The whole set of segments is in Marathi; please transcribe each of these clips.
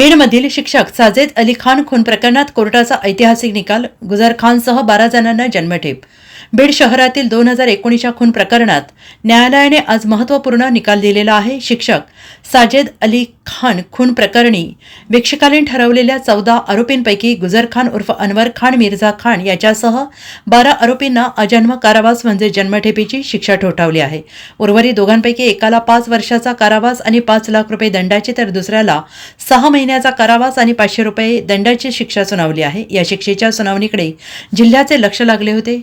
बीडमधील शिक्षक साजेद अली खान खून प्रकरणात कोर्टाचा ऐतिहासिक निकाल गुजर खानसह बारा जणांना जन्मठेप बीड शहरातील दोन हजार एकोणीसच्या खून प्रकरणात न्यायालयाने आज महत्त्वपूर्ण निकाल दिलेला आहे. शिक्षक साजेद अली खान खून प्रकरणी भिक्षकालीन ठरवलेल्या चौदा आरोपींपैकी गुजर खान उर्फ अनवर खान मिर्झा खान याच्यासह बारा आरोपींना अजन्म कारावास म्हणजे जन्मठेपीची शिक्षा ठोठावली आहे. उर्वरित दोघांपैकी एकाला पाच वर्षाचा कारावास आणि पाच लाख रुपये दंडाची तर दुसऱ्याला सहा महिन्याचा कारावास आणि पाचशे रुपये दंडाची शिक्षा सुनावली आहे. या शिक्षेच्या सुनावणीकडे जिल्ह्याचे लक्ष लागले होते.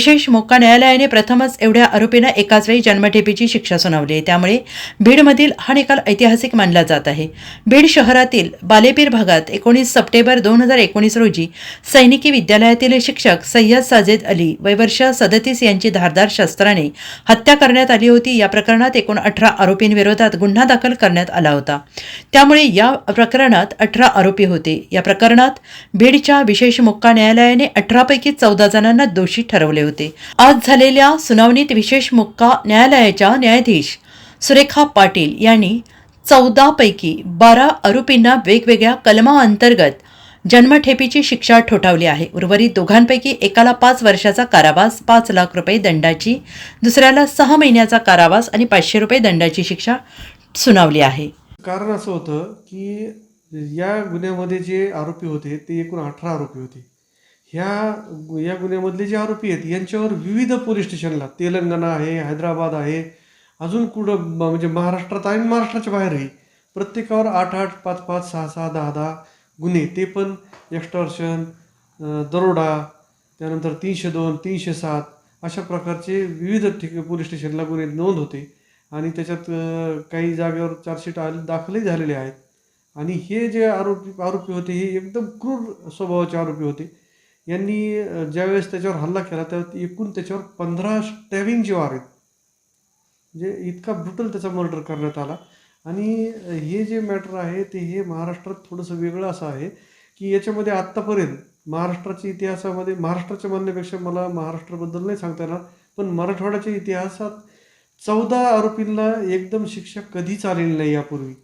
विशेष मोक्का न्यायालयाने प्रथमच एवढ्या आरोपींना एकाच वेळी जन्मठेपीची शिक्षा सुनावली आहे. त्यामुळे बीडमधील हा निकाल ऐतिहासिक मानला जात आहे. बीड शहरातील बालेपीर भागात एकोणीस सप्टेंबर दोन हजार एकोणीस रोजी सैनिकी विद्यालयातील शिक्षक सय्यद साजेद अली वयवर्ष सदतीस यांची धारदार शस्त्राने हत्या करण्यात आली होती. या प्रकरणात एकूण अठरा आरोपींविरोधात गुन्हा दाखल करण्यात आला होता. त्यामुळे या प्रकरणात अठरा आरोपी होते. या प्रकरणात बीडच्या विशेष मुक्का न्यायालयाने अठरापैकी चौदा जणांना दोषी ठरवले होते. आज झालेल्या सुनावणीत विशेष मुक्का न्यायालयाच्या न्यायाधीश सुरेखा पाटील यांनी चौदापैकी बारा आरोपींना वेगवेगळ्या कलमाअंतर्गत जन्मठेपीची शिक्षा ठोठावली आहे. उर्वरित दोघांपैकी एकाला पाच वर्षाचा कारावास पाच लाख रुपये दंडाची दुसऱ्याला सहा महिन्याचा कारावास आणि पाचशे रुपये दंडाची शिक्षा सुनावली आहे. कारण असं होतं की या गुन्ह्यामध्ये जे आरोपी होते ते एकूण अठरा आरोपी होते. ह्या या गुन्ह्यामधले जे आरोपी आहेत यांच्यावर विविध पोलीस स्टेशनला तेलंगणा आहे हैदराबाद आहे अजून कुठं म्हणजे महाराष्ट्रात आहे आणि महाराष्ट्राच्या बाहेरही प्रत्येकावर आठ आठ पाच पाच सहा सहा दहा दहा गुन्हे. ते पण एक्स्टॉर्शन दरोडा त्यानंतर तीनशे दोन तीनशे सात अशा प्रकारचे विविध ठिक पोलीस स्टेशनला गुन्हे नोंद होते. आणि त्याच्यात काही जागेवर चार्जशीट आले दाखलही झालेले आहेत. आणि हे जे आरोपी आरोपी होते हे एकदम क्रूर स्वभावाचे आरोपी होते. यांनी ज्यावेळेस त्याच्यावर हल्ला केला त्यावेळेस एकूण त्याच्यावर पंधरा स्टॅविंग वार आहेत. म्हणजे इतका ब्रुटल त्याचा मर्डर करण्यात आला. आणि हे जे मॅटर आहे ते हे महाराष्ट्रात थोडंसं वेगळं असं आहे की याच्यामध्ये आत्तापर्यंत महाराष्ट्राच्या इतिहासामध्ये महाराष्ट्राच्या म्हणण्यापेक्षा मला महाराष्ट्राबद्दल नाही सांगता येणार पण मराठवाड्याच्या इतिहासात चौदा आरोपींना एकदम शिक्षा कधीच आलेली नाही यापूर्वी.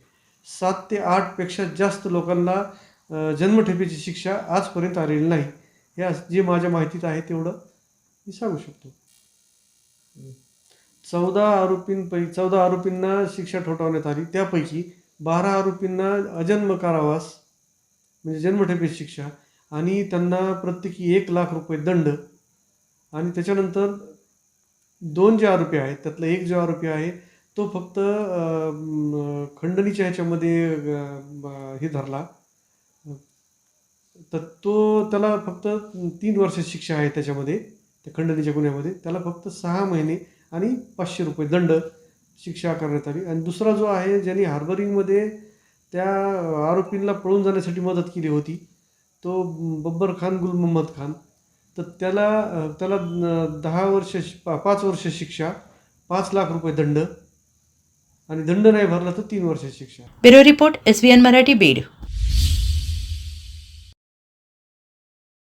सात ते आठपेक्षा जास्त लोकांना जन्मठेपेची शिक्षा आजपर्यंत आलेली नाही. हे जे माझ्या माहितीत आहे तेवढं मी सांगू शकतो. चौदा आरोपींपैकी चौदा आरोपींना शिक्षा ठोठावण्यात आली. त्यापैकी बारा आरोपींना अजन्म कारावास म्हणजे जन्मठेपेची शिक्षा आणि त्यांना प्रत्येकी एक लाख रुपये दंड आणि त्याच्यानंतर दोन जे आरोपी आहेत त्यातला एक जो आरोपी आहे तो फक्त खंडणीच्या ह्याच्यामध्ये हे धरला. तर तो त्याला फक्त तीन वर्ष शिक्षा आहे त्याच्यामध्ये त्या खंडणीच्या गुन्ह्यामध्ये. त्याला फक्त सहा महिने आणि पाचशे रुपये दंड शिक्षा करण्यात आली. आणि दुसरा जो आहे ज्यांनी हार्बरिंगमध्ये त्या आरोपींना पळून जाण्यासाठी मदत केली होती तो बब्बर खान गुल मोहम्मद खान. तर त्याला त्याला दहा वर्ष पा- पाच वर्ष शिक्षा पाच लाख रुपये दंड. आणि दंड नाही भरला तर तीन वर्ष शिक्षा. Bureau report S Marathi Beed.